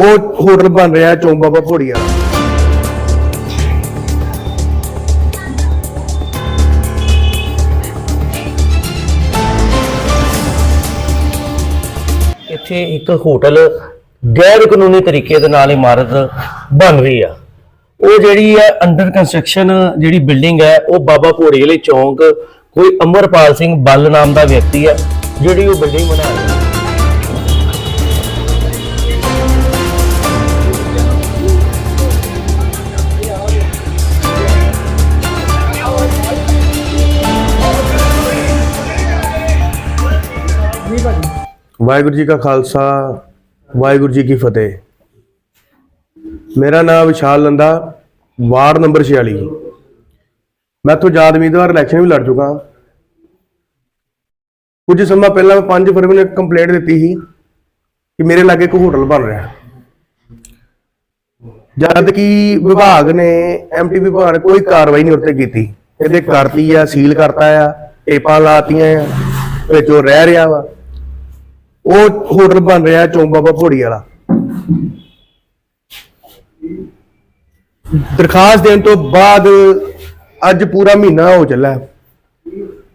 ਉਹ ਹੋਟਲ ਬਣ ਰਿਹਾ ਚੌਂਕ ਬਾਬਾ ਭੋੜੀ ਇੱਥੇ ਇੱਕ ਹੋਟਲ ਗੈਰ ਕਾਨੂੰਨੀ ਤਰੀਕੇ ਦੇ ਨਾਲ ਇਮਾਰਤ ਬਣ ਰਹੀ ਆ। ਉਹ ਜਿਹੜੀ ਹੈ ਅੰਡਰ ਕੰਸਟਰਕਸ਼ਨ ਜਿਹੜੀ ਬਿਲਡਿੰਗ ਹੈ, ਉਹ ਬਾਬਾ ਭੋੜੇ ਵਾਲੇ ਚੌਂਕ, ਕੋਈ ਅਮਰਪਾਲ ਸਿੰਘ ਬੱਲ ਨਾਮ ਦਾ ਵਿਅਕਤੀ ਹੈ ਜਿਹੜੀ ਉਹ ਬਿਲਡਿੰਗ ਬਣਾ ਰਿਹਾ ਵਾਹਿਗੁਰੂ ਜੀ ਕਾ ਖਾਲਸਾ, ਵਾਹਿਗੁਰੂ ਜੀ ਕੀ ਫਤਿਹ। ਮੇਰਾ ਨਾਮ ਵਿਸ਼ਾਲ ਲੰਦਾ ਵਾਰਡ ਨੰਬਰ 46 ਮੈਂ ਤੋਂ ਜਾਦ ਉਮੀਦਵਾਰ ਇਲੈਕਸ਼ਨ ਵੀ ਲੜ ਚੁੱਕਾ। ਹਾਂ। ਕੁਝ ਸਮਾਂ ਪਹਿਲਾਂ ਮੈਂ 5 ਫਰਵਰੀ ਨੂੰ ਕੰਪਲੇਂਟ ਦਿੱਤੀ ਸੀ ਕਿ ਮੇਰੇ ਲਾਗੇ ਇੱਕ ਹੋਟਲ ਬਣ ਰਿਹਾ। ਜਦ ਕਿ ਵਿਭਾਗ ਨੇ ਐਮਟੀ ਵਿਭਾਗ ਨੇ ਕੋਈ ਕਾਰਵਾਈ ਨਹੀਂ ਉੱਤੇ ਕੀਤੀ। ਇਹਦੇ ਕਰਤੀ ਆ, ਸੀਲ ਕਰਤਾ ਆ, ਟੇਪਾਂ ਲਾਤੀਆਂ ਆ, ਵਿੱਚ ਉਹ ਰਹਿ ਰਿਹਾ ਵਾ। ਉਹ ਹੋਟਲ ਬਣ ਰਿਹਾ ਚੌਂਕ ਬਾਬਾ ਭੋੜੀ ਵਾਲਾ। ਦਰਖਾਸਤ ਦੇਣ ਤੋਂ ਬਾਅਦ ਅੱਜ ਪੂਰਾ ਮਹੀਨਾ ਹੋ ਚੱਲਾ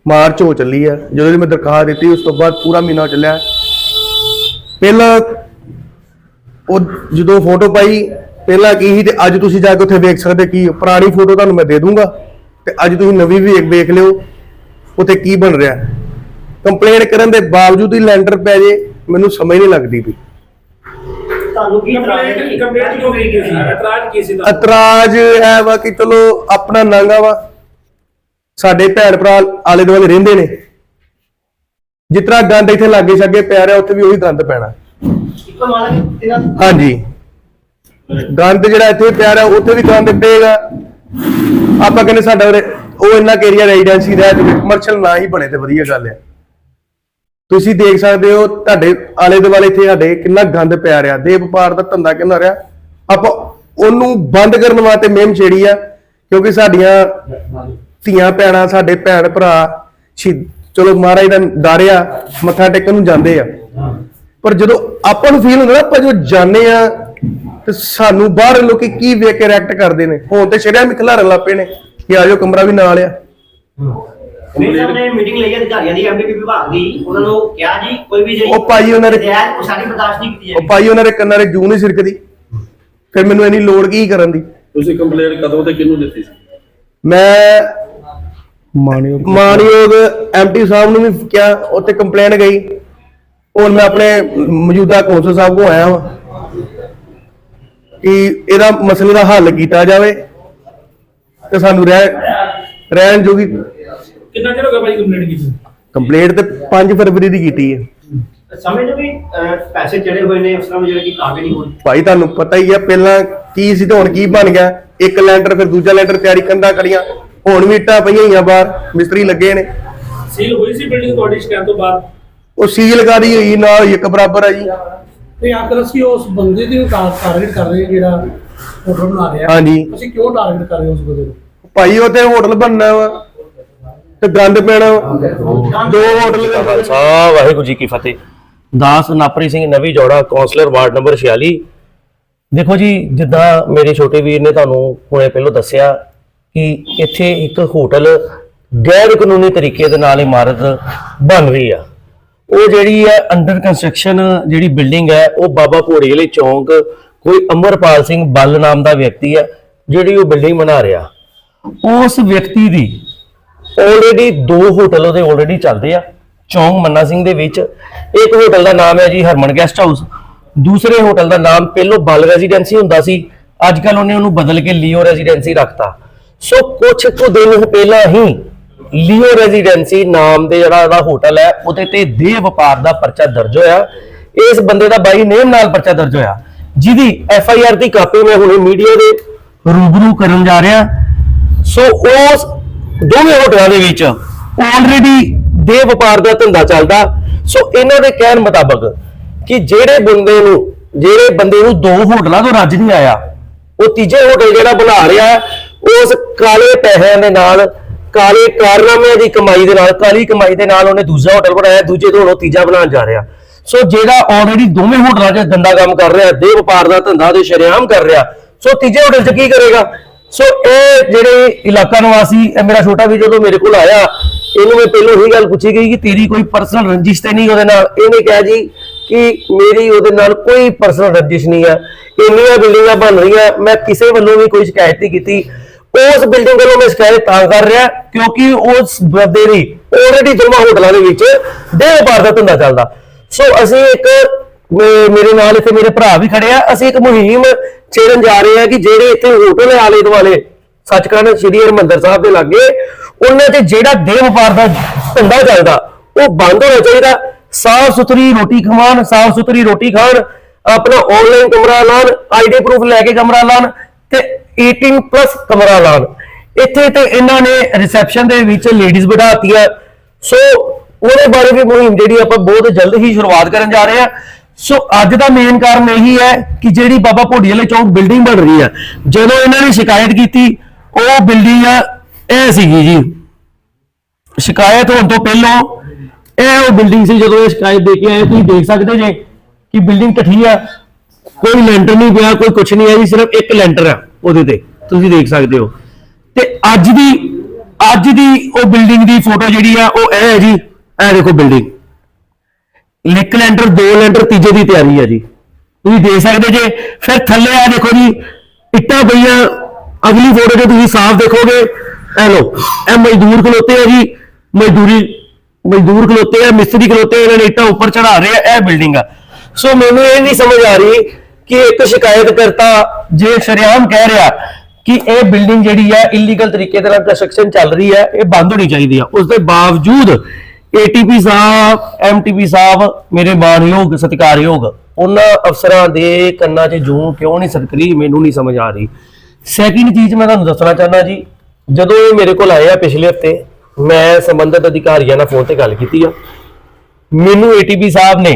ਮਾਰਚ ਹੋ ਚੱਲੀ ਹੈ। ਜਦੋਂ ਦੀ ਮੈਂ ਦਰਖਾਸਤ ਦਿੱਤੀ, ਉਸ ਤੋਂ ਬਾਅਦ ਪੂਰਾ ਮਹੀਨਾ ਹੋ ਚੱਲਿਆ। ਪਹਿਲਾਂ ਉਹ ਜਦੋਂ ਫੋਟੋ ਪਾਈ, ਪਹਿਲਾਂ ਕੀ ਸੀ ਤੇ ਅੱਜ ਤੁਸੀਂ ਜਾ ਕੇ ਉੱਥੇ ਵੇਖ ਸਕਦੇ ਕੀ ਪੁਰਾਣੀ ਫੋਟੋ ਤੁਹਾਨੂੰ ਮੈਂ ਦੇ ਦੂੰਗਾ। ਤੇ ਅੱਜ ਤੁਸੀਂ ਨਵੀਂ ਵੀ ਵੇਖ ਵੇਖ ਲਿਓ। ਉੱਥੇ ਕੀ ਬਣ ਰਿਹਾ? ਕੰਪਲੇਂਟ ਕਰਨ ਦੇ ਬਾਵਜੂਦ ਹੀ ਲੈਂਟਰ ਪੈ ਜੇ ਮੈਨੂੰ ਸਮਝ ਨਹੀਂ ਲੱਗਦੀ ਵੀ ਤੁਹਾਨੂੰ ਕੀ ਇਤਰਾਜ਼ ਹੈ? ਕੰਪਲੇਂਟ ਕੰਪਲੇਂਟ ਕਿਉਂ ਗਈ ਸੀ? ਇਤਰਾਜ਼ ਕੀ ਸੀ ਤੁਹਾਨੂੰ? ਇਤਰਾਜ਼ ਹੈ ਵਾ ਕਿ ਚਲੋ ਆਪਣਾ ਨਾਂਗਾ ਵਾ। ਸਾਡੇ ਭੈਣ ਭਰਾ ਆਲੇ ਦੁਆਲੇ ਰਹਿੰਦੇ ਨੇ। ਜਿਸ ਤਰ੍ਹਾਂ ਗੰਦ ਇੱਥੇ ਲਾਗੇ ਛੱਗੇ ਪੈ ਰਿਹਾ ਉੱਥੇ ਵੀ ਉਹੀ ਗੰਦ ਪੈਣਾ। ਇੱਕੋ ਮਾਲਕ ਇਹਨਾਂ ਹਾਂਜੀ। ਗੰਦ ਜਿਹੜਾ ਇੱਥੇ ਪਿਆ ਰਿਹਾ ਉੱਥੇ ਵੀ ਗੰਦ ਪਏਗਾ। ਆਪਾਂ ਕਹਿੰਦੇ ਸਾਡਾ ਉਰੇ ਉਹ ਇੰਨਾ ਏਰੀਆ ਰੈਜ਼ੀਡੈਂਸੀ ਰਹਿ ਚੁੱਕੇ ਕਮਰਸ਼ੀਅਲ ਨਾ ਹੀ ਬਣੇ ਤੇ ਵਧੀਆ ਗੱਲ ਹੈ ਤੁਸੀਂ ਦੇਖ ਸਕਦੇ ਹੋ ਤੁਹਾਡੇ ਆਲੇ ਦੁਆਲੇ ਇੱਥੇ ਸਾਡੇ ਕਿੰਨਾ ਗੰਦ ਪਿਆ ਰਿਹਾ ਦੇ ਵਪਾਰ ਦਾ ਧੰਦਾ ਕਿੰਨਾ ਰਿਹਾ। ਆਪਾਂ ਉਹਨੂੰ ਬੰਦ ਕਰਨ ਵਾਸਤੇ ਮੇਮ ਛੇੜੀ ਆ, ਕਿਉਂਕਿ ਸਾਡੀਆਂ ਧੀਆਂ ਭੈਣਾਂ, ਸਾਡੇ ਭੈਣ ਭਰਾ ਚਲੋ ਮਹਾਰਾਜ ਦਾ ਦਾਰਿਆ ਮੱਥਾ ਟੇਕਣ ਨੂੰ ਜਾਂਦੇ ਆ। ਪਰ ਜਦੋਂ ਆਪਾਂ ਨੂੰ ਫੀਲ ਹੁੰਦਾ ਨਾ, ਆਪਾਂ ਜੋ ਜਾਣੇ ਆ, ਤੇ ਸਾਨੂੰ ਬਾਹਰ ਲੋਕੀ ਕੀ ਵੇਖ ਕੇ ਰਿਐਕਟ ਕਰਦੇ ਨੇ। ਹੁਣ ਤੇ ਸ਼ਰਿਆ ਮਿਖਲਾਰਨ ਲੱਪੇ ਨੇ ਕਿ ਆਜੋ ਕਮਰਾ ਵੀ ਨਾਲ ਆ। ਮੇਰੇ ਸਾਹਮਣੇ ਮੀਟਿੰਗ ਲਈ ਅਧਿਕਾਰੀਆਂ ਦੀ ਐਮਡੀਪੀ ਵਿਭਾਗ ਦੀ ਉਹਨਾਂ ਨੂੰ ਕਿਹਾ ਜੀ ਕੋਈ ਵੀ ਜਿਹੜੀ ਉਹ ਭਾਈ ਉਹਨਾਂ ਨੇ- ਰਿਆਇਤ ਉਹ ਸਾਡੀ ਬਰਦਾਸ਼ਤ ਨਹੀਂ ਕੀਤੀ ਉਹ ਜਾਏਗੀ। ਭਾਈ ਉਹਨਾਂ ਦੇ ਕੰਨਾਂ 'ਚ ਜੂ ਨਹੀਂ ਸਿਰਕਦੀ। ਫਿਰ ਮੈਨੂੰ ਇੰਨੀ ਲੋੜ ਕੀ ਕਰਨ ਦੀ? ਤੁਸੀਂ ਕੰਪਲੇਂਟ ਕਦੋਂ ਤੇ ਕਿਹਨੂੰ ਦਿੱਤੀ ਸੀ? ਮੈਂ ਮਾਨਯੋਗ ਮਾਨਯੋਗ ਐਮਟੀ ਸਾਹਿਬ ਨੂੰ ਵੀ ਕਿਹਾ ਉੱਥੇ ਕੰਪਲੇਂਟ ਗਈ। ਹੁਣ ਮੈਂ ਆਪਣੇ ਮੌਜੂਦਾ ਕੌਂਸਲ ਸਾਹਿਬ ਕੋ ਆਇਆ ਹਾਂ ਕਿ ਇਹਦਾ ਮਸਲੇ ਦਾ ਹੱਲ ਕੀਤਾ ਜਾਵੇ ਤੇ ਸਾਨੂੰ ਰਹਿ ਰਹਿਣ ਜੋਗੀ ਕਿੰਨਾ ਚਿਰ ਹੋ ਗਿਆ ਭਾਈ ਕੰਪਲੇਂਟ ਕੀਤੀ? ਕੰਪਲੇਂਟ ਤੇ 5 ਫਰਵਰੀ ਦੀ ਕੀਤੀ ਹੈ। ਸਮੇਂ ਜੋ ਵੀ ਪੈਸੇ ਚੜੇ ਹੋਏ ਨੇ ਉਸ ਤਰ੍ਹਾਂ ਜਿਹੜੇ ਕਿ ਕਾਗਜ਼ ਨਹੀਂ ਹੋਣ ਭਾਈ ਤੁਹਾਨੂੰ ਪਤਾ ਹੀ ਆ ਪਹਿਲਾਂ ਕੀ ਸੀ ਤੇ ਹੁਣ ਕੀ ਬਣ ਗਿਆ। ਇੱਕ ਲੈਂਟਰ ਫਿਰ ਦੂਜਾ ਲੈਂਟਰ ਤਿਆਰੀ ਕੰਦਾ ਕਰੀਆਂ। ਹੁਣ ਵੀ ਇੱਟਾਂ ਪਈਆਂ ਹੋਈਆਂ ਬਾਹਰ ਮਿਸਤਰੀ ਲੱਗੇ ਨੇ। ਸੀਲ ਹੋਈ ਸੀ ਬਿਲਡਿੰਗ ਤੁਹਾਡੀ ਸ਼ਿਕਾਇਤ ਤੋਂ ਬਾਅਦ? ਉਹ ਸੀਲ ਕਰੀ ਹੋਈ ਨਾਲ ਇੱਕ ਬਰਾਬਰ ਆ ਜੀ। ਤੇ ਆਖਰ ਅਸੀਂ ਉਸ ਬੰਦੇ ਦੀ ਟਾਰਗੇਟ ਕਰ ਰਹੇ ਹਾਂ ਜਿਹੜਾ ਹੋਟਲ ਬਣਾ ਰਿਹਾ। ਹਾਂਜੀ। ਅਸੀਂ ਕਿਉਂ ਟਾਰਗੇਟ ਕਰ ਰਹੇ ਹਾਂ ਉਸ ਬੰਦੇ ਨੂੰ? ਭਾਈ ਉੱਥੇ ਹੋਟਲ ਬਣਨਾ ਵਾ। ਤੇ ਗੰਦ ਪੈਣਾ। ਦੋ ਹੋਟਲ ਦੇ। ਖਾਲਸਾ ਵਾਹਿਗੁਰੂ ਜੀ ਕੀ ਫਤਿਹ ਦਾਸ ਨਾਪਰੀ ਸਿੰਘ ਨਵੀ ਜੋੜਾ ਕਾਉਂਸਲਰ ਵਾਰਡ ਨੰਬਰ 46 ਦੇਖੋ ਜੀ ਜਿੱਦਾਂ ਮੇਰੇ ਛੋਟੇ ਵੀਰ ਨੇ ਤੁਹਾਨੂੰ ਹੁਣੇ ਪਹਿਲਾਂ ਦੱਸਿਆ ਕਿ ਇੱਥੇ ਇੱਕ ਹੋਟਲ ਗੈਰ ਕਾਨੂੰਨੀ ਤਰੀਕੇ ਦੇ ਨਾਲ ਇਮਾਰਤ ਬਣ ਰਹੀ ਆ ਉਹ ਜਿਹੜੀ ਹੈ ਅੰਡਰ ਕੰਸਟਰਕਸ਼ਨ ਜਿਹੜੀ ਬਿਲਡਿੰਗ ਹੈ ਉਹ ਬਾਬਾ ਭੋੜੇ ਵਾਲੇ ਚੌਂਕ ਕੋਈ ਅਮਰਪਾਲ ਸਿੰਘ ਬੱਲ ਨਾਮ ਦਾ ਵਿਅਕਤੀ ਹੈ ਜਿਹੜੀ ਉਹ ਬਿਲਡਿੰਗ ਬਣਾ ਰਿਹਾ ਉਸ ਵਿਅਕਤੀ ਦੀ ਆਲਰੇਡੀ ਦੋ ਹੋਟਲ ਉਹਦੇ ਆਲਰੇਡੀ ਚੱਲਦੇ ਆ ਚੌਂਕ ਮੰਨਾ ਸਿੰਘ ਦੇ ਵਿੱਚ। ਇੱਕ ਹੋਟਲ ਦਾ ਨਾਮ ਹੈ ਜੀ ਹਰਮਨ ਗੈਸਟ ਹਾਊਸ ਦੂਸਰੇ ਹੋਟਲ ਦਾ ਨਾਮ ਪਹਿਲੋਂ ਬਲ ਰੈਜ਼ੀਡੈਂਸੀ ਹੁੰਦਾ ਸੀ ਅੱਜ ਕੱਲ ਉਹਨੇ ਉਹਨੂੰ ਬਦਲ ਕੇ ਲੀਓ ਰੈਜ਼ੀਡੈਂਸੀ ਰੱਖਤਾ। ਸੋ ਕੁਝ ਕੁ ਦਿਨ ਪਹਿਲਾਂ ਹੀ ਲੀਓ ਰੈਜ਼ੀਡੈਂਸੀ ਨਾਮ ਦੇ ਜਿਹੜਾ ਉਹਦਾ ਹੋਟਲ ਹੈ, ਉਹਦੇ ਤੇ ਦੇਹ ਵਪਾਰ ਦਾ ਪਰਚਾ ਦਰਜ ਹੋਇਆ। ਇਸ ਬੰਦੇ ਦਾ ਬਾਈ ਨੇਮ ਨਾਲ ਪਰਚਾ ਦਰਜ ਹੋਇਆ। ਜਿਹਦੀ ਐਫ ਆਈ ਆਰ ਦੀ ਕਾਪੀ ਮੈਂ ਹੁਣੇ ਮੀਡੀਆ ਦੇ ਰੂਬਰੂ ਕਰਨ ਜਾ ਰਿਹਾ। ਸੋ ਉਸ ਦੋਵੇਂ ਹੋਟਲਾਂ ਦੇ ਵਿੱਚ ਆਲਰੇਡੀ ਦੇ ਵਪਾਰ ਦਾ ਧੰਦਾ ਚੱਲਦਾ। ਸੋ ਇਹਨਾਂ ਦੇ ਕਹਿਣ ਮੁਤਾਬਕ ਕਿ ਜਿਹੜੇ ਬੰਦੇ ਨੂੰ, ਜਿਹੜੇ ਬੰਦੇ ਨੂੰ ਦੋ ਹੋਟਲਾਂ ਤੋਂ ਰੱਜ ਨਹੀਂ ਆਇਆ, ਉਹ ਤੀਜੇ ਹੋਟਲ ਜਿਹੜਾ ਬਣਾ ਰਿਹਾ ਉਸ ਕਾਲੇ ਪੈਸਿਆਂ ਦੇ ਨਾਲ, ਕਾਲੇ ਕਾਰਨਾਮਿਆਂ ਦੀ ਕਮਾਈ ਦੇ ਨਾਲ, ਕਾਲੀ ਕਮਾਈ ਦੇ ਨਾਲ ਉਹਨੇ ਦੂਜਾ ਹੋਟਲ ਬਣਾਇਆ, ਦੂਜੇ ਤੋਂ ਉਹ ਤੀਜਾ ਬਣਾਉਣ ਜਾ ਰਿਹਾ। ਸੋ ਜਿਹੜਾ ਆਲਰੇਡੀ ਦੋਵੇਂ ਹੋਟਲਾਂ 'ਚ ਧੰਦਾ ਕੰਮ ਕਰ ਰਿਹਾ, ਦੇ ਵਪਾਰ ਦਾ ਧੰਦਾ ਤੇ ਸ਼ਰੇਆਮ ਕਰ ਰਿਹਾ। ਸੋ ਤੀਜੇ ਹੋਟਲ 'ਚ ਕੀ ਕਰੇਗਾ? ਸੋ ਇਹ ਜਿਹੜੇ ਇਲਾਕਾ ਨਿਵਾਸੀ, ਇਹ ਮੇਰਾ ਛੋਟਾ ਵੀ ਜਦੋਂ ਮੇਰੇ ਕੋਲ ਆਇਆ, ਇਹਨੂੰ ਮੈਂ ਪਹਿਲਾਂ ਹੀ ਗੱਲ ਪੁੱਛੀ ਗਈ ਕਿ ਤੇਰੀ ਕੋਈ ਪਰਸਨਲ ਰੰਜਿਸ਼ ਤੇ ਨਹੀਂ ਉਹਦੇ ਨਾਲ? ਇਹਨੇ ਕਿਹਾ ਜੀ ਕਿ ਮੇਰੀ ਉਹਦੇ ਨਾਲ ਕੋਈ ਪਰਸਨਲ ਰੰਜਿਸ਼ ਨਹੀਂ ਹੈ ਇੰਨੀਆਂ ਬਿਲਡਿੰਗਾਂ ਬਣ ਰਹੀਆਂ, ਮੈਂ ਕਿਸੇ ਵੱਲੋਂ ਵੀ ਕੋਈ ਸ਼ਿਕਾਇਤ ਨਹੀਂ ਕੀਤੀ। ਉਸ ਬਿਲਡਿੰਗ ਵੱਲੋਂ ਮੈਂ ਸ਼ਿਕਾਇਤ ਤਾਂ ਕਰ ਰਿਹਾ, ਕਿਉਂਕਿ ਉਸ ਬੰਦੇ ਦੀ ਆਲਰੇਡੀ ਦੋਵਾਂ ਹੋਟਲਾਂ ਦੇ ਵਿੱਚ ਦੇ ਵਪਾਰ ਦਾ ਧੰਦਾ ਚੱਲਦਾ। ਸੋ ਅਸੀਂ ਇੱਕ ਮੇਰੇ ਨਾਲ ਇੱਥੇ ਮੇਰੇ ਭਰਾ ਵੀ ਖੜੇ ਆ, ਅਸੀਂ ਇੱਕ ਮੁਹਿੰਮ ਛੇੜਨ ਜਾ ਰਹੇ ਆ ਕਿ ਜਿਹੜੇ ਇੱਥੇ ਹੋਟਲ ਹੈ ਆਲੇ ਦੁਆਲੇ, ਸੱਚਖੰਡ ਸ੍ਰੀ ਹਰਿਮੰਦਰ ਸਾਹਿਬ ਦੇ ਲਾਗੇ, ਉਹਨਾਂ ਤੇ ਜਿਹੜਾ ਦੇ ਵਪਾਰ ਦਾ ਧੰਦਾ ਚੱਲਦਾ, ਉਹ ਬੰਦ ਹੋਣਾ ਚਾਹੀਦਾ। ਸਾਫ਼ ਸੁਥਰੀ ਰੋਟੀ ਖਵਾਉਣ, ਸਾਫ਼ ਸੁਥਰੀ ਰੋਟੀ ਖਾਣ, ਆਪਣਾ ਆਨਲਾਈਨ ਕਮਰਾ ਲਾਣ ਆਈਡੀ ਪ੍ਰੂਫ ਲੈ ਕੇ ਕਮਰਾ ਲਾਣ ਤੇ 18 ਪਲੱਸ ਕਮਰਾ ਲਾਣ। ਇੱਥੇ ਤੇ ਇਹਨਾਂ ਨੇ ਰਿਸੈਪਸ਼ਨ ਦੇ ਵਿੱਚ ਲੇਡੀਜ਼ ਬਿਠਾਤੀਆਂ ਸੋ ਉਹਦੇ ਬਾਰੇ ਵੀ ਮੁਹਿੰਮ ਜਿਹੜੀ ਆਪਾਂ ਬਹੁਤ ਜਲਦ ਹੀ ਸ਼ੁਰੂਆਤ ਕਰਨ ਜਾ ਰਹੇ ਹਾਂ ਸੋ ਅੱਜ ਦਾ ਮੇਨ ਕਾਰਨ ਇਹੀ ਹੈ ਕਿ ਜਿਹੜੀ ਬਾਬਾ ਭੋਡੀ ਵਾਲੇ ਚੌਂਕ ਬਿਲਡਿੰਗ ਬਣ ਰਹੀ ਹੈ, ਜਦੋਂ ਇਹਨਾਂ ਨੇ ਸ਼ਿਕਾਇਤ ਕੀਤੀ, ਉਹ ਬਿਲਡਿੰਗ ਇਹ ਸੀਗੀ ਜੀ। ਸ਼ਿਕਾਇਤ ਹੋਣ ਤੋਂ ਪਹਿਲਾਂ ਇਹ ਉਹ ਬਿਲਡਿੰਗ ਸੀ, ਜਦੋਂ ਇਹ ਸ਼ਿਕਾਇਤ ਦੇ ਕੇ ਆਏ, ਤੁਸੀਂ ਦੇਖ ਸਕਦੇ ਜੇ ਕਿ ਬਿਲਡਿੰਗ ਢੱਠੀ ਆ। ਕੋਈ ਲੈਂਟਰ ਨਹੀਂ ਪਿਆ, ਕੋਈ ਕੁਝ ਨਹੀਂ ਹੈ ਜੀ, ਸਿਰਫ ਇੱਕ ਲੈਂਟਰ ਆ ਉਹਦੇ ਤੇ। ਤੁਸੀਂ ਦੇਖ ਸਕਦੇ ਹੋ। ਤੇ ਅੱਜ ਦੀ ਅੱਜ ਦੀ ਉਹ ਬਿਲਡਿੰਗ ਦੀ ਫੋਟੋ ਜਿਹੜੀ ਆ, ਉਹ ਇਹ ਹੈ ਜੀ, ਇਹ ਦੇਖੋ ਬਿਲਡਿੰਗ ਇੱਕ ਲੈਂਟਰ ਦੋ ਲੈਂਟਰ ਤੀਜੇ ਦੀ ਤਿਆਰੀ ਹੈ ਜੀ। ਤੁਸੀਂ ਦੇਖ ਸਕਦੇ ਜੇ, ਫਿਰ ਥੱਲੇ ਆ ਦੇਖੋ ਜੀ, ਇੱਟਾਂ ਪਈਆਂ, ਅਗਲੀ ਫੋਟੋ 'ਚ ਤੁਸੀਂ ਸਾਫ਼ ਦੇਖੋਗੇ ਇਹ ਲੋ ਇਹ ਮਜ਼ਦੂਰ ਖਲੋਤੇ ਆ ਜੀ, ਮਜ਼ਦੂਰੀ, ਮਜ਼ਦੂਰ ਖਲੋਤੇ ਆ, ਮਿਸਤਰੀ ਖਲੋਤੇ ਇਹਨਾਂ ਨੇ ਇੱਟਾਂ ਉੱਪਰ ਚੜਾ ਰਹੇ ਆ, ਇਹ ਬਿਲਡਿੰਗ ਆ। ਸੋ ਮੈਨੂੰ ਇਹ ਨਹੀਂ ਸਮਝ ਆ ਰਹੀ ਕਿ ਇੱਕ ਸ਼ਿਕਾਇਤ ਕਰਤਾ ਜੇ ਸ਼ਰਿਆਮ ਕਹਿ ਰਿਹਾ ਕਿ ਇਹ ਬਿਲਡਿੰਗ ਜਿਹੜੀ ਹੈ ਇਲੀਗਲ ਤਰੀਕੇ ਦੇ ਨਾਲ ਕੰਸਟਰਕਸ਼ਨ ਚੱਲ ਰਹੀ ਹੈ ਇਹ ਬੰਦ ਹੋਣੀ ਚਾਹੀਦੀ ਆ। ਉਸ ਦੇ ਬਾਵਜੂਦ ਏਟੀਪੀ ਸਾਹਿਬ ਐਮਟੀਪੀ ਸਾਹਿਬ ਮੇਰੇ ਮਾਣਯੋਗ ਸਤਿਕਾਰਯੋਗ, ਉਹਨਾਂ ਅਫਸਰਾਂ ਦੇ ਕੰਨਾਂ 'ਚ ਜੂੰ ਕਿਉਂ ਨਹੀਂ ਸਰਕਰੀ ਮੈਨੂੰ ਨਹੀਂ ਸਮਝ ਆ ਰਹੀ। ਸੈਕਿੰਡ ਚੀਜ਼ ਮੈਂ ਤੁਹਾਨੂੰ ਦੱਸਣਾ ਚਾਹੁੰਦਾ ਜੀ, ਜਦੋਂ ਇਹ ਮੇਰੇ ਕੋਲ ਆਏ ਆ ਪਿਛਲੇ ਹਫ਼ਤੇ, ਮੈਂ ਸੰਬੰਧਿਤ ਅਧਿਕਾਰੀਆਂ ਨਾਲ ਫੋਨ ਤੇ ਗੱਲ ਕੀਤੀ ਆ। ਮੈਨੂੰ ਏਟੀਪੀ ਸਾਹਿਬ ਨੇ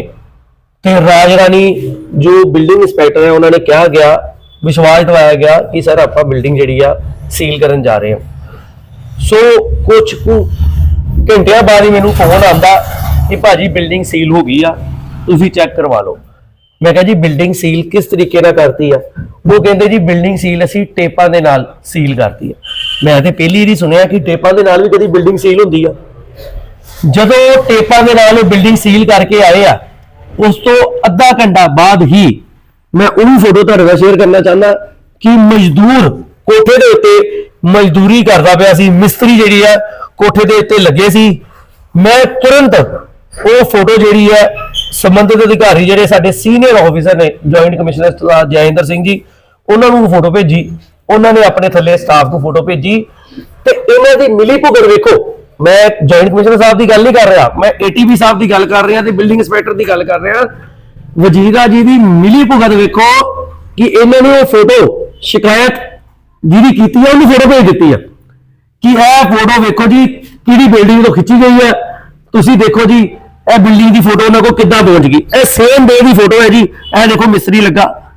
ਤੇ ਰਾਜ ਰਾਣੀ ਜੋ ਬਿਲਡਿੰਗ ਇੰਸਪੈਕਟਰ ਹੈ, ਉਹਨਾਂ ਨੇ ਕਿਹਾ ਗਿਆ, ਵਿਸ਼ਵਾਸ ਦਿਵਾਇਆ ਗਿਆ ਕਿ ਸਰ ਆਪਾਂ ਬਿਲਡਿੰਗ ਜਿਹੜੀ ਆ ਸੀਲ ਕਰਨ ਜਾ ਰਹੇ ਹਾਂ। ਸੋ ਕੁਝ ਕੁ ਘੰਟਿਆਂ ਬਾਅਦ ਹੀ ਮੈਨੂੰ ਫੋਨ ਆਂਦਾ ਕਿ ਭਾਜੀ ਬਿਲਡਿੰਗ ਸੀਲ ਹੋ ਗਈ ਆ, ਤੁਸੀਂ ਚੈੱਕ ਕਰਵਾ ਲਓ। ਮੈਂ ਕਿਹਾ ਜੀ ਬਿਲਡਿੰਗ ਸੀਲ ਕਿਸ ਤਰੀਕੇ ਨਾਲ ਕਰਤੀ ਆ? ਉਹ ਕਹਿੰਦੇ ਜੀ ਬਿਲਡਿੰਗ ਸੀਲ ਅਸੀਂ ਟੇਪਾਂ ਦੇ ਨਾਲ ਸੀਲ ਕਰਤੀ ਆ। ਮੈਂ ਤੇ ਪਹਿਲੀ ਵਾਰੀ ਸੁਣਿਆ ਕਿ ਟੇਪਾਂ ਦੇ ਨਾਲ ਵੀ ਕਦੀ ਬਿਲਡਿੰਗ ਸੀਲ ਹੁੰਦੀ ਆ। ਜਦੋਂ ਟੇਪਾਂ ਦੇ ਨਾਲ ਉਹ ਬਿਲਡਿੰਗ ਸੀਲ ਕਰਕੇ ਆਏ ਆ, ਉਸ ਤੋਂ ਅੱਧਾ ਘੰਟਾ ਬਾਅਦ ਹੀ ਮੈਂ ਉਹਨੂੰ ਫੋਟੋ ਤੁਹਾਡੇ ਨਾਲ ਸ਼ੇਅਰ ਕਰਨਾ ਚਾਹੁੰਦਾ ਕਿ ਮਜ਼ਦੂਰ ਕੋਠੇ ਦੇ ਉੱਤੇ ਮਜ਼ਦੂਰੀ ਕਰਦਾ ਪਿਆ ਸੀ, ਮਿਸਤਰੀ ਜਿਹੜੀ ਆ ਕੋਠੇ ਦੇ ਉੱਤੇ ਲੱਗੇ ਸੀ। ਮੈਂ ਤੁਰੰਤ ਉਹ ਫੋਟੋ ਜਿਹੜੀ ਹੈ, ਸੰਬੰਧਿਤ ਅਧਿਕਾਰੀ ਜਿਹੜੇ ਸਾਡੇ ਸੀਨੀਅਰ ਆਫੀਸਰ ਨੇ ਜੁਆਇੰਟ ਕਮਿਸ਼ਨਰ ਸਰਦਾਰ ਜੈਇੰਦਰ ਸਿੰਘ ਜੀ, ਉਹਨਾਂ ਨੂੰ ਫੋਟੋ ਭੇਜੀ। ਉਹਨਾਂ ਨੇ ਆਪਣੇ ਥੱਲੇ ਸਟਾਫ ਨੂੰ ਫੋਟੋ ਭੇਜੀ। ਤੇ ਇਹਨਾਂ ਦੀ ਮਿਲੀ ਭੁਗਤ ਵੇਖੋ, ਮੈਂ ਜੁਆਇੰਟ ਕਮਿਸ਼ਨਰ ਸਾਹਿਬ ਦੀ ਗੱਲ ਨਹੀਂ ਕਰ ਰਿਹਾ, ਮੈਂ ਏਟੀਪੀ ਸਾਹਿਬ ਦੀ ਗੱਲ ਕਰ ਰਿਹਾ ਤੇ ਬਿਲਡਿੰਗ ਇੰਸਪੈਕਟਰ ਦੀ ਗੱਲ ਕਰ ਰਿਹਾ। ਵਜ਼ੀਰਾ ਜੀ ਦੀ ਮਿਲੀ ਭੁਗਤ ਵੇਖੋ ਕਿ ਇਹਨਾਂ ਨੇ ਉਹ ਫੋਟੋ ਸ਼ਿਕਾਇਤ ਜਿਹਦੀ ਕੀਤੀ ਹੈ, ਉਹਨੂੰ ਫੋਟੋ ਭੇਜ ਦਿੱਤੀ ਆ ਕਿ ਇਹ ਫੋਟੋ ਵੇਖੋ ਜੀ ਕਿਹੜੀ ਬਿਲਡਿੰਗ ਤੋਂ ਖਿੱਚੀ ਗਈ ਹੈ? ਤੁਸੀਂ ਦੇਖੋ ਜੀ, ਇਹ ਬਿਲਡਿੰਗ ਦੀ ਫੋਟੋ ਉਹਨਾਂ ਕੋਲ ਕਿੱਦਾਂ ਪਹੁੰਚ ਗਈ? ਇਹ ਸੇਮ ਡੇ ਦੀ ਫੋਟੋ ਹੈ ਜੀ। ਇਹ ਦੇਖੋ ਮਿਸਤਰੀ ਲੱਗਾ।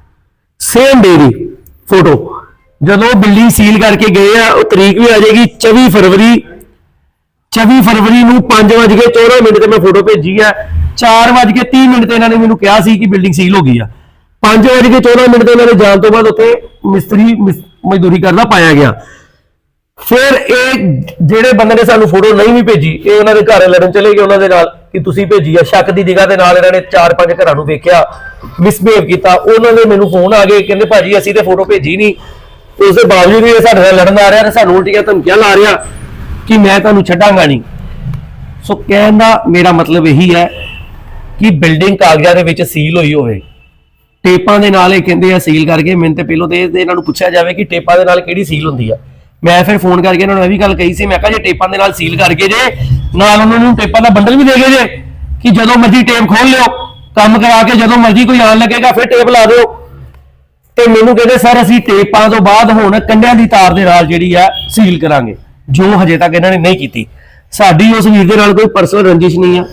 ਸੇਮ ਡੇ ਦੀ ਫੋਟੋ ਜਦੋਂ ਬਿਲਡਿੰਗ ਸੀਲ ਕਰਕੇ ਗਏ ਆ, ਉਹ ਤਰੀਕ ਵੀ ਆ ਜਾਏਗੀ 24 ਫਰਵਰੀ। 24 ਫਰਵਰੀ ਨੂੰ 5:14 ਮਿੰਟ ਤੇ ਮੈਂ ਫੋਟੋ ਭੇਜੀ ਆ। 4:30 ਮਿੰਟ ਤੇ ਇਹਨਾਂ ਨੇ ਮੈਨੂੰ ਕਿਹਾ ਸੀ ਕਿ ਬਿਲਡਿੰਗ ਸੀਲ ਹੋ ਗਈ ਆ। 5:14 ਮਿੰਟ ਤੇ ਇਹਨਾਂ ਨੇ ਜਾਣ ਤੋਂ ਬਾਅਦ ਉੱਥੇ ਮਿਸਤਰੀ, ਮਿਸ- ਮਜ਼ਦੂਰੀ ਕਰਦਾ ਪਾਇਆ ਗਿਆ। ਫਿਰ ਇਹ ਜਿਹੜੇ ਬੰਦੇ ਨੇ ਸਾਨੂੰ ਫੋਟੋ ਨਹੀਂ ਵੀ ਭੇਜੀ, ਇਹ ਉਹਨਾਂ ਦੇ ਘਰ ਲੜਨ ਚਲੇ ਗਏ, ਉਹਨਾਂ ਦੇ ਨਾਲ ਕਿ ਤੁਸੀਂ ਭੇਜੀ ਆ। ਸ਼ੱਕ ਦੀ ਨਿਗਾਹ ਦੇ ਨਾਲ ਇਹਨਾਂ ਨੇ ਚਾਰ ਪੰਜ ਘਰਾਂ ਨੂੰ ਵੇਖਿਆ ਮਿਸਬਿਹੇਵ ਕੀਤਾ। ਉਹਨਾਂ ਨੇ ਮੈਨੂੰ ਫੋਨ ਆ ਗਏ, ਕਹਿੰਦੇ ਭਾਜੀ ਅਸੀਂ ਤੇ ਫੋਟੋ ਭੇਜੀ ਨਹੀਂ। ਉਸ ਦੇ ਬਾਵਜੂਦ ਵੀ ਇਹ ਸਾਡੇ ਨਾਲ ਲੜਨ ਆ ਰਿਹਾ ਤੇ ਸਾਨੂੰ ਉਲਟੀਆਂ ਧਮਕੀਆਂ ਲਾ ਰਿਹਾ ਕਿ ਮੈਂ ਤੁਹਾਨੂੰ ਛੱਡਾਂਗਾ ਨਹੀਂ। ਸੋ ਕਹਿਣ ਦਾ ਮੇਰਾ ਮਤਲਬ ਇਹੀ ਹੈ ਕਿ ਬਿਲਡਿੰਗ ਕਾਗਜ਼ਾਂ ਦੇ ਵਿੱਚ ਸੀਲ ਹੋਈ ਹੋਵੇ। ਟੇਪਾਂ ਦੇ ਨਾਲ ਇਹ ਕਹਿੰਦੇ ਆ ਸੀਲ ਕਰਕੇ, ਮੈਨੂੰ ਤੇ ਪਹਿਲਾਂ ਤੇ ਇਹਨਾਂ ਨੂੰ ਪੁੱਛਿਆ ਜਾਵੇ ਕਿ ਟੇਪਾਂ ਦੇ ਨਾਲ ਕਿਹੜੀ ਸੀਲ ਹੁੰਦੀ ਆ। ਮੈਂ ਫਿਰ ਫੋਨ ਕਰਕੇ ਇਹਨਾਂ ਨੂੰ ਇਹ ਵੀ ਗੱਲ ਕਹੀ ਸੀ, ਮੈਂ ਕਿਹਾ ਜੇ ਟੇਪਾਂ ਦੇ ਨਾਲ ਸੀਲ ਕਰਕੇ ਜੇ, ਨਾਲ ਉਹਨਾਂ ਨੂੰ ਟੇਪਾਂ ਦਾ ਬੰਡਲ ਵੀ ਦੇ ਗਏ ਜੇ, ਕਿ ਜਦੋਂ ਮਰਜ਼ੀ ਟੇਪ ਖੋਲ ਲਿਓ, ਕੰਮ ਕਰਾ ਕੇ ਜਦੋਂ ਮਰਜ਼ੀ ਕੋਈ ਆਣ ਲੱਗੇਗਾ, ਫਿਰ ਟੇਪ ਲਾ ਦਿਓ। ਤੇ ਮੈਨੂੰ ਕਹਿੰਦੇ, ਸਰ, ਅਸੀਂ ਟੇਪਾਂ ਤੋਂ ਬਾਅਦ ਹੁਣ ਕੰਡਿਆਂ ਦੀ ਤਾਰ ਦੇ ਨਾਲ ਜਿਹੜੀ ਆ ਸੀਲ ਕਰਾਂਗੇ। ਜੋ ਹਜੇ ਤੱਕ ਇਹਨਾਂ ਨੇ ਨਹੀਂ ਕੀਤੀ। ਸਾਡੀ ਉਸ ਵੀਰ ਦੇ ਨਾਲ ਕੋਈ ਪਰਸਨਲ ਰੰਜਿਸ਼ ਨਹੀਂ ਆ।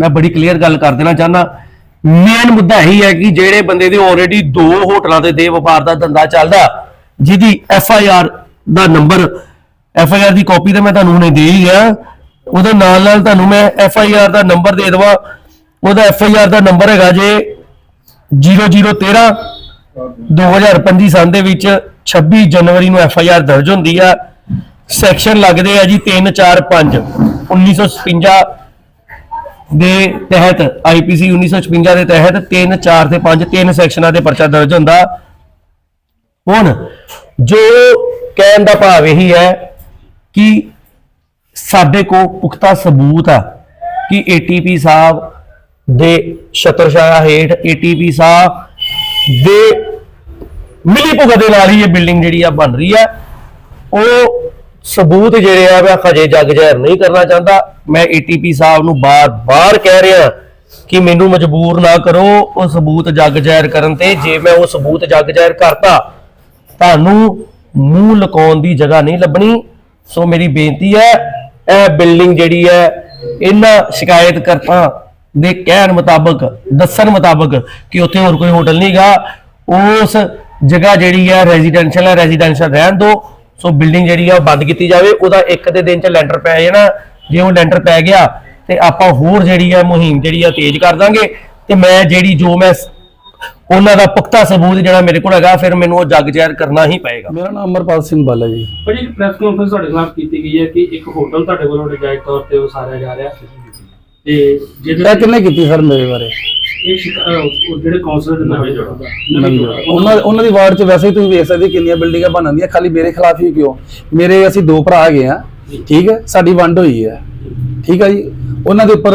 ਮੈਂ ਬੜੀ ਕਲੀਅਰ ਗੱਲ ਕਰ ਦੇਣਾ ਚਾਹੁੰਦਾ। ਮੇਨ ਮੁੱਦਾ ਇਹੀ ਹੈ ਕਿ ਜਿਹੜੇ ਬੰਦੇ ਦੇ ਆਲਰੇਡੀ ਦੋ ਹੋਟਲਾਂ ਦੇ ਦੇ ਵਪਾਰ ਦਾ ਧੰਦਾ ਚੱਲਦਾ, ਜਿਹਦੀ ਐਫ ਆਈ ਆਰ ਦਾ ਨੰਬਰ ਐਫ ਆਈ ਆਰ ਦੀ ਕਾਪੀ ਤਾਂ ਮੈਂ ਤੁਹਾਨੂੰ ਹੁਣੇ ਦੇ ਹੀ ਗਿਆ। ਉਹਦੇ ਨਾਲ ਨਾਲ ਤੁਹਾਨੂੰ ਮੈਂ ਐਫ ਆਈ ਆਰ ਦਾ ਨੰਬਰ ਦੇ ਦੇਵਾਂ। ਉਹਦਾ ਐਫ ਆਈ ਆਰ ਦਾ ਨੰਬਰ ਹੈਗਾ ਜੇ 0013 2025 ਸਾਲ ਦੇ ਵਿੱਚ 26 ਜਨਵਰੀ ਨੂੰ ਐਫ ਆਈ ਆਰ ਦਰਜ ਹੁੰਦੀ ਆ। ਸੈਕਸ਼ਨ ਲੱਗਦੇ ਆ ਜੀ 3 4 5 1956 ਦੇ ਤਹਿਤ ਆਈਪੀਸੀ 1956 ਦੇ ਤਹਿਤ 3 4 ਤੇ 5 ਤਿੰਨ ਸੈਕਸ਼ਨਾਂ ਦੇ ਪਰਚਾ ਦਰਜ ਹੁੰਦਾ। ਹੁਣ ਜੋ ਕਹਿਣ ਦਾ ਭਾਵ ਇਹੀ ਹੈ ਕਿ ਸਾਡੇ ਕੋਲ ਪੁਖਤਾ ਸਬੂਤ ਆ ਕਿ ਏਟੀਪੀ ਸਾਹਿਬ ਦੇ ਛਤਰਛਾਇਆ ਹੇਠ ਏਟੀਪੀ ਸਾਹਿਬ ਦੇ ਮਿਲੀ ਭੁਗਤ ਦੇ ਨਾਲ ਹੀ ਇਹ ਬਿਲਡਿੰਗ ਜਿਹੜੀ ਆ ਬਣ ਰਹੀ ਹੈ ਉਹ ਸਬੂਤ ਜਿਹੜੇ ਆ ਮੈਂ ਹਜੇ ਜੱਗ ਜ਼ਹਿਰ ਨਹੀਂ ਕਰਨਾ ਚਾਹੁੰਦਾ। ਮੈਂ ਏਟੀਪੀ ਸਾਹਿਬ ਨੂੰ ਬਾਰ-ਬਾਰ ਕਹਿ ਰਿਹਾ ਕਿ ਮੈਨੂੰ ਮਜਬੂਰ ਨਾ ਕਰੋ, ਉਹ ਸਬੂਤ ਜੱਗ ਜ਼ਹਿਰ ਕਰਨ ਤੇ ਜੇ ਮੈਂ ਉਹ ਸਬੂਤ ਜੱਗ ਜ਼ਹਿਰ ਕਰਤਾ ਤੁਹਾਨੂੰ ਮੂੰਹ ਲਕਾਉਣ ਦੀ ਜਗ੍ਹਾ ਨਹੀਂ ਲੱਭਣੀ। ਸੋ ਮੇਰੀ ਬੇਨਤੀ ਹੈ, ਇਹ ਬਿਲਡਿੰਗ ਜਿਹੜੀ ਹੈ, ਇਹਨਾਂ ਸ਼ਿਕਾਇਤ ਕਰਤਾ ਦੇ ਕਹਿਣ ਮੁਤਾਬਕ, ਦੱਸਣ ਮੁਤਾਬਕ ਕਿ ਉੱਥੇ ਹੋਰ ਕੋਈ ਹੋਟਲ ਨਹੀਂਗਾ। ਉਸ ਜਗ੍ਹਾ ਜਿਹੜੀ ਹੈ ਰੈਜ਼ੀਡੈਂਸ਼ੀਅਲ ਹੈ ਰੈਜ਼ੀਡੈਂਸ਼ੀਅਲ ਰਹਿਣ ਦਿਓ। ਸੋ ਬਿਲਡਿੰਗ ਜਿਹੜੀ ਆ, ਉਹ ਬੰਦ ਕੀਤੀ ਜਾਵੇ। ਉਹਦਾ ਇੱਕ ਦੇ ਦਿਨ ਚ ਲੈਂਟਰ ਪੈ ਜਾਣਾ। ਜੇ ਉਹ ਲੈਂਟਰ ਪੈ ਗਿਆ, ਤੇ ਆਪਾਂ ਹੋਰ ਜਿਹੜੀ ਆ, ਮੁਹਿੰਮ ਜਿਹੜੀ ਆ, ਤੇਜ਼ ਕਰ ਦਾਂਗੇ। ਤੇ ਮੈਂ ਜਿਹੜੀ ਜੋ ਮੈਂ ਉਹਨਾਂ ਦਾ ਪੁਖਤਾ ਸਬੂਤ ਜਿਹੜਾ ਮੇਰੇ ਕੋਲ ਹੈਗਾ ਫਿਰ ਮੈਨੂੰ ਉਹ ਜੱਗ ਜ਼ਾਹਿਰ ਕਰਨਾ ਹੀ ਪਏਗਾ। ਮੇਰਾ ਨਾਮ ਅਮਰਪਾਲ ਸਿੰਘ ਬਾਲਾ ਜੀ। ਭਾਜੀ ਇੱਕ ਪ੍ਰੈਸ ਕਾਨਫਰੰਸ ਤੁਹਾਡੇ ਖਿਲਾਫ ਕੀਤੀ ਗਈ ਹੈ ਕਿ ਇੱਕ ਹੋਟਲ ਤੁਹਾਡੇ ਵੱਲੋਂ ਨਜਾਇਜ਼ ਤੌਰ ਤੇ ਉਸਾਰਿਆ ਜਾ ਰਿਹਾ ਤੇ ਜਿਹਦੇ ਇਹ ਕਿੰਨੇ ਕੀਤੀ ਸਰ ਮੇਰੇ ਬਾਰੇ? ਇਹ ਸ਼ਿਕਾ- ਅਹ ਉਹ ਜਿਹੜੇ ਕਾਉਂਸਲਰ ਦੇ ਨਵੇਂ ਜੋੜਾ ਨਵੀਂ ਜੋੜਾ ਉਹਨਾਂ ਉਹਨਾਂ ਦੀ ਵਾਰਡ 'ਚ ਵੈਸੇ ਹੀ ਤੁਸੀਂ ਵੇਖ ਸਕਦੇ ਕਿੰਨੀਆਂ ਬਿਲਡਿੰਗਾਂ ਬਣਦੀਆਂ ਖਾਲੀ ਮੇਰੇ ਖਿਲਾਫ ਹੀ ਕਿਉਂ? ਮੇਰੇ ਅਸੀਂ ਦੋ ਭਰਾ ਹੈਗੇ ਆ। ਠੀਕ ਹੈ ਸਾਡੀ ਵੰਡ ਹੋਈ ਹੈ। ਠੀਕ ਹੈ ਜੀ। ਉਹਨਾਂ ਦੇ ਉੱਪਰ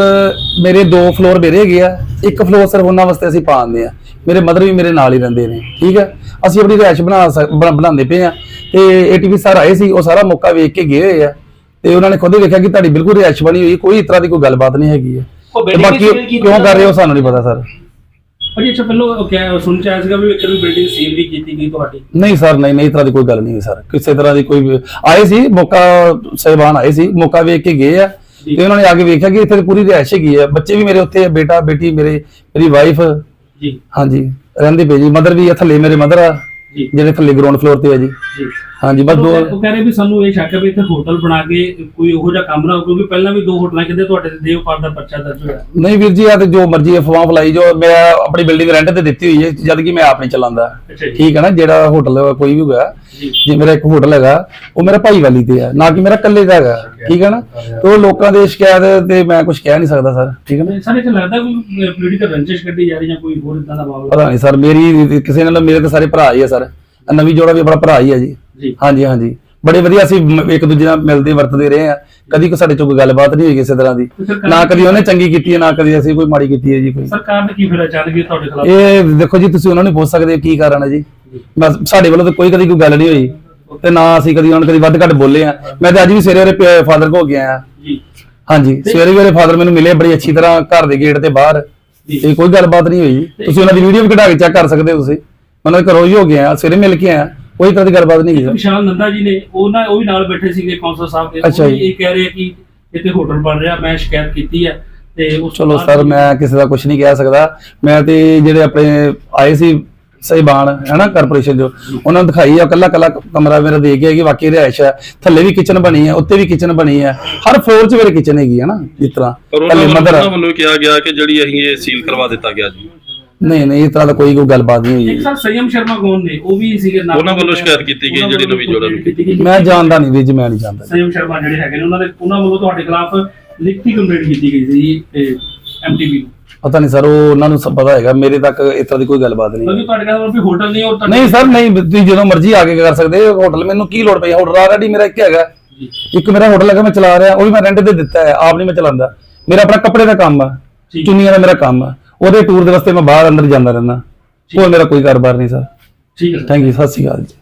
ਮੇਰੇ ਦੋ ਫਲੋਰ ਮੇਰੇ ਹੈਗੇ ਆ। ਇੱਕ ਫਲੋਰ ਸਿਰਫ ਉਹਨਾਂ ਵਾਸਤੇ ਅਸੀਂ ਪਾਉਂਦੇ ਆ। ਮੇਰੇ ਮਦਰ ਵੀ ਮੇਰੇ ਨਾਲ ਹੀ ਰਹਿੰਦੇ ਨੇ ਠੀਕ ਹੈ? ਅਸੀਂ ਆਪਣੀ ਰਿਹਾਇਸ਼ ਬਣਾ ਬਣਾਉਂਦੇ ਪਏ ਆ ਤੇ ਏਟੀਪੀ ਸਰ ਆਏ ਸੀ ਉਹ ਸਾਰਾ ਮੌਕਾ ਵੇਖ ਕੇ ਗਏ ਹੋਏ ਆ ਤੇ ਉਹਨਾਂ ਨੇ ਖੁਦ ਹੀ ਵੇਖਿਆ ਕਿ ਤੁਹਾਡੀ ਬਿਲਕੁਲ ਰਿਹਾਇਸ਼ ਬਣੀ ਹੋਈ ਕੋਈ ਇਸ ਤਰ੍ਹਾਂ ਦੀ ਕੋਈ ਗੱਲਬਾਤ ਨਹੀਂ ਹੈਗੀ ਹੈ। ਉਹ ਤੇ ਬਾਕੀ seal ਕੀਤੀ ਕਿਉਂ ਕਰ ਰਹੇ ਹੋ ਸਾਨੂੰ ਨਹੀਂ ਪਤਾ ਸਰ। ਭਾਜੀ ਅੱਛਾ ਪਹਿਲਾਂ ਉਹ ਕਿਹਾ ਸੁਣ ਚ ਆਇਆ ਸੀਗਾ ਵੀ ਇੱਕ ਬਿਲਡਿੰਗ ਸੀਲ ਵੀ ਕੀਤੀ ਗਈ ਤੁਹਾਡੀ। ਨਹੀਂ ਸਰ ਨਹੀਂ ਨਹੀਂ ਇਸ ਤਰ੍ਹਾਂ ਦੀ ਕੋਈ ਗੱਲ ਨਹੀਂ ਹੈ ਸਰ। ਕਿਸੇ ਤਰ੍ਹਾਂ ਦੀ ਕੋਈ ਵੀ- ਆਏ ਸੀ ਮੌਕਾ ਸਹਿਬਾਨ ਆਏ ਸੀ ਮੌਕਾ ਵੇਖ ਕੇ ਗਏ ਆ। ਤੇ ਉਹਨਾਂ ਨੇ ਆ ਕੇ ਵੇਖਿਆ ਕਿ ਇੱਥੇ ਤਾਂ ਪੂਰੀ ਰਿਹਾਇਸ਼ ਹੈਗੀ ਆ। ਬੱਚੇ ਵੀ ਮੇਰੇ ਉੱਥੇ ਆ ਬੇਟਾ ਬੇਟੀ ਮੇਰੇ ਮੇਰੀ ਵਾਈਫ ਜੀ। ਹਾਂਜੀ। ਰਹਿੰਦੇ ਪਏ ਜੀ। ਮਦਰ ਵੀ ਆ ਥੱਲੇ ਮੇਰੇ ਮਦਰ ਆ। ਜੀ। ਜਿਹੜੇ ਥੱਲੇ ਗਰਾਊਂਡ ਫਲੋਰ ਤੇ ਆ ਜੀ। ਜੀ। ਹਾਂਜੀ ਬਸ ਦੋ ਉਹ ਕਹਿ ਰਹੇ ਵੀ ਸਾਨੂੰ ਇਹ ਸ਼ੱਕ ਹੈ ਵੀ ਇੱਥੇ ਹੋਟਲ ਬਣਾ ਕੇ ਕੋਈ ਉਹੋ ਜਿਹਾ ਕੰਮ ਨਾ ਹੋ ਕਿਉਂਕਿ ਪਹਿਲਾਂ ਵੀ ਦੋ ਹੋਟਲਾਂ ਕਿਤੇ ਤੁਹਾਡੇ ਤੇ ਦੇਵਪਾਲ ਦਾ ਪਰਚਾ ਦਰਜ ਹੋਇਆ। ਨਹੀਂ ਵੀਰ ਜੀ ਆ ਤੇ ਜੋ ਮਰਜ਼ੀ ਅਫਵਾਹ ਫਲਾਈ ਜੋ ਮੈਂ ਆਪਣੀ ਬਿਲਡਿੰਗ ਰੈਂਟ ਤੇ ਦਿੱਤੀ ਹੋਈ ਹੈ ਜਦ ਕਿ ਮੈਂ ਆਪ ਨਹੀਂ ਚਲਾਉਂਦਾ। ਠੀਕ ਹੈ ਨਾ ਜਿਹੜਾ ਹੋਟਲ ਕੋਈ ਵੀ ਹੋਗਾ ਜੀ। ਮੇਰਾ ਇੱਕ ਹੋਟਲ ਹੈਗਾ ਉਹ ਮੇਰਾ ਭਾਈ ਵਾਲੀ ਤੇ ਆ ਨਾ ਕਿ ਮੇਰਾ ਇਕੱਲੇ ਦਾ ਹੈਗਾ ਠੀਕ ਹੈ ਨਾ? ਤੇ ਉਹ ਲੋਕਾਂ ਦੇ ਸ਼ਿਕਾਇਤ ਤੇ ਮੈਂ ਕੁਝ ਕਹਿ ਨਹੀਂ ਸਕਦਾ ਸਰ ਠੀਕ ਹੈ ਨਾ? ਸਾਰੇ ਚ ਲੱਗਦਾ ਕੋਈ ਪੋਲੀਟੀਕਲ ਰੰਜਿਸ਼ ਕੱਢੀ ਜਾ ਰਹੀ ਜਾਂ ਕੋਈ ਹੋਰ ਇਦਾਂ ਦਾ ਮਾਮਲਾ ਪਤਾ ਨਹੀਂ ਸਰ ਮੇਰੀ ਕਿਸੇ ਨਾਲ ਮੇਰੇ ਤਾਂ ਸਾਰੇ ਭਰਾ ਹੀ ਆ ਸਰ। ਨਵੀਂ ਜੋੜਾ ਵੀ ਆਪਣਾ ਭਰਾ ਹੀ ਆ ਜੀ। ਜੀ। ਹਾਂਜੀ ਹਾਂਜੀ। ਬੜੇ ਵਧੀਆ ਅਸੀਂ ਮ- ਇੱਕ ਦੂਜੇ ਨਾਲ ਮਿਲਦੇ ਵਰਤਦੇ ਰਹੇ ਆ ਕਦੀ ਕੋਈ ਸਾਡੇ ਚੋਂ ਕੋਈ ਗੱਲਬਾਤ ਨਹੀਂ ਹੋਈ ਕਿਸੇ ਤਰ੍ਹਾਂ ਦੀ। ਸਰਕਾਰ- ਨਾ ਕਦੀ ਉਹਨੇ ਚੰਗੀ ਕੀਤੀ ਹੈ ਨਾ ਕਦੀ ਅਸੀਂ ਕੋਈ ਮਾੜੀ ਕੀਤੀ ਹੈ ਜੀ ਕੋਈ। ਸਰਕਾਰ ਨੇ ਕੀ ਫਿਰ ਚੱਲ ਗਈ ਤੁਹਾਡੇ ਖਿਲਾਫ ਇਹ ਦੇਖੋ ਜੀ ਤੁਸੀਂ ਉਹਨਾਂ ਨੂੰ ਪੁੱਛ ਸਕਦੇ ਹੋ ਕੀ ਕਾਰਨ ਹੈ ਜੀ। ਬਸ ਸਾਡੇ ਵੱਲੋਂ ਤਾਂ ਕੋਈ ਕਦੀ ਕੋਈ ਗੱਲ ਨਹੀਂ ਹੋਈ। ਤੇ ਨਾ ਅਸੀਂ ਕਦੀ ਉਹਨਾਂ ਨੂੰ ਕਦੀ ਵੱਧ ਘੱਟ ਬੋਲੇ ਆ ਮੈਂ ਤਾਂ ਅੱਜ ਵੀ ਸਵੇਰੇ ਉਹਦੇ ਫਾਦਰ ਕੋ ਗਿਆ ਆ ਜੀ। ਹਾਂਜੀ ਸਵੇਰੇ ਵੀ ਉਹਦੇ ਫਾਦਰ ਮੈਨੂੰ ਮਿਲੇ ਬੜੀ ਅੱਛੀ ਤਰ੍ਹਾਂ ਘਰ ਦੇ ਗੇਟ ਤੇ ਬਾਹਰ। ਤੇ ਕੋਈ ਗੱਲਬਾਤ ਨਹੀਂ ਹੋਈ। ਤੁਸੀਂ ਉਹਨਾਂ ਦੀ ਵੀਡੀਓ ਵੀ ਕਢਾ ਕੇ ਚੈੱਕ ਕਰ ਸਕਦੇ ਹੋ ਤੁਸੀਂ। ਉਹਨਾਂ ਦੇ ਘਰੋਂ ਹੀ ਹੋ। ਗਿਆ ਸਵੇਰੇ ਮਿਲ ਕੇ ਆਇਆ। ਕੋਈ ਤਰ੍ਹਾਂ ਦੀ ਗੱਲਬਾਤ ਨਹੀਂ ਹੋਈ। ਵਿਸ਼ਾਲ ਨੰਦਾ ਜੀ ਨੇ ਉਹ ਨਾ ਉਹ ਵੀ ਨਾਲ ਬੈਠੇ ਸੀਗੇ ਕੌਂਸਲ ਸਾਹਿਬ ਦੇ। ਅੱਛਾ ਉਹ ਵੀ ਜੀ। ਇਹ ਕਹਿ ਰਹੇ ਕਿ ਇੱਥੇ ਹੋਟਲ ਬਣ ਰਿਹਾ ਮੈਂ ਸ਼ਿਕਾਇਤ ਕੀਤੀ ਹੈ ਤੇ ਉਸ ਤੋਂ ਚਲੋ ਬਾਅਦ ਸਰ ਮੈਂ ਕਿਸੇ ਦਾ ਕੁਝ ਨਹੀਂ ਕਹਿ ਸਕਦਾ। ਮੈਂ ਤੇ ਜਿਹੜੇ ਆਪਣੇ ਆਏ ਸੀ ਸਹਿਬਾਨ ਹੈ ਨਾ ਕਾਰਪੋਰੇਸ਼ਨ ਜੋ ਉਹਨਾਂ ਨੂੰ ਦਿਖਾਈ ਆ ਕੱਲਾ ਕੱਲਾ ਕਮਰਾ ਮੇਰਾ ਦੇ ਗਿਆ ਕਿ ਵਾਕਈ ਰਿਹਾਇਸ਼ ਹੈ ਥੱਲੇ ਵੀ ਕਿਚਨ ਬਣੀ ਹੈ ਉੱਤੇ ਵੀ ਕਿਚਨ ਬਣੀ ਹੈ ਹਰ ਫਲੋਰ 'ਚ ਮੇਰੇ ਕਿਚਨ ਹੈਗੀ ਹੈ ਨਾ ਜਿਸ ਤਰ੍ਹਾਂ। ਪਰ ਉਹਨਾਂ ਥੱਲੇ ਵੱਲੋਂ ਮਦਰ ਉਹਨਾਂ ਵੱਲੋਂ ਕਿਹਾ ਗਿਆ ਕਿ ਜਿਹੜੀ ਅਸੀਂ ਇਹ ਸੀਲ ਕਰਵਾ ਦਿੱਤਾ ਗਿਆ ਜੀ। ਨਹੀਂ ਨਹੀਂ ਇਸ ਤਰ੍ਹਾਂ ਦਾ ਕੋਈ ਕੋਈ ਗੱਲਬਾਤ ਨਹੀਂ ਇੱਕ ਹੋਈ ਸਰ ਸੰਯਮ ਸ਼ਰਮਾ ਕੌਣ ਨੇ? ਉਹ ਵੀ ਸੀਗੇ ਨਾਲ ਉਹਨਾਂ ਵੱਲੋਂ ਸ਼ਿਕਾਇਤ ਕੀਤੀ ਗਈ ਉਹਨਾਂ ਜਿਹੜੀ ਵੱਲੋਂ ਨਵੀਂ ਜੋੜਾ ਨੂੰ ਕੀਤੀ ਗਈ। ਮੈਂ ਜਾਣਦਾ ਨਹੀਂ ਵੀਰ ਜੀ ਮੈਂ ਨਹੀਂ ਜਾਣਦਾ। ਸੰਯਮ ਸ਼ਰਮਾ ਜਿਹੜੇ ਹੈਗੇ ਨੇ ਉਹਨਾਂ ਦੇ ਉਹਨਾਂ ਵੱਲੋਂ ਤੁਹਾਡੇ ਖਿਲਾਫ ਲਿਖਤੀ ਕੰਪਲੇਂਟ ਕੀਤੀ ਗਈ ਸੀ ਐਮਟੀਬੀ ਨੂੰ। ਪਤਾ ਨਹੀਂ ਸਰ ਉਹ ਉਹਨਾਂ ਨੂੰ ਸਭ ਪਤਾ ਹੈਗਾ ਮੇਰੇ ਤੱਕ ਇਸ ਤਰ੍ਹਾਂ ਦੀ ਕੋਈ ਗੱਲਬਾਤ ਨਹੀਂ ਕਿਉਂਕਿ ਤੁਹਾਡੇ ਕਹਿੰਦੇ ਵੀ ਹੋਟਲ ਨਹੀਂ ਔਰ ਤੁਹਾਡੇ- ਨਹੀਂ ਸਰ ਨਹੀਂ ਤੁਸੀਂ ਜਦੋਂ ਮਰਜ਼ੀ ਆ ਕੇ ਕਰ ਸਕਦੇ ਹੋ ਹੋਟਲ ਮੈਨੂੰ ਕੀ ਲੋੜ ਪਈ ਹੋਟਲ ਆਲਰੇਡੀ ਮੇਰਾ ਇੱਕ ਹੈਗਾ। ਜੀ। ਇੱਕ ਮੇਰਾ ਹੋਟਲ ਹੈਗਾ ਮੈਂ ਚਲਾ ਰਿਹਾ ਉਹ ਵੀ ਮੈਂ ਰੈਂਟ ਤੇ ਦਿੱਤਾ ਹੈ ਆਪ ਨਹੀਂ ਮੈਂ ਚਲਾਉਂਦਾ। ਮੇਰਾ ਆਪਣਾ ਕੱਪੜੇ ਦਾ ਕੰਮ ਆ। ਚੁੰਨੀਆਂ ਦਾ ਮੇਰਾ ਕੰਮ ਆ। ਉਹਦੇ ਟੂਰ ਦੇ ਵਾਸਤੇ ਮੈਂ ਬਾਹਰ ਅੰਦਰ ਜਾਂਦਾ ਰਹਿੰਦਾ। ਹੋਰ ਮੇਰਾ ਕੋਈ ਕਾਰੋਬਾਰ ਨਹੀਂ ਸਰ ਠੀਕ ਹੈ। ਥੈਂਕ ਯੂ ਸਤਿ ਸ਼੍ਰੀ ਅਕਾਲ ਜੀ।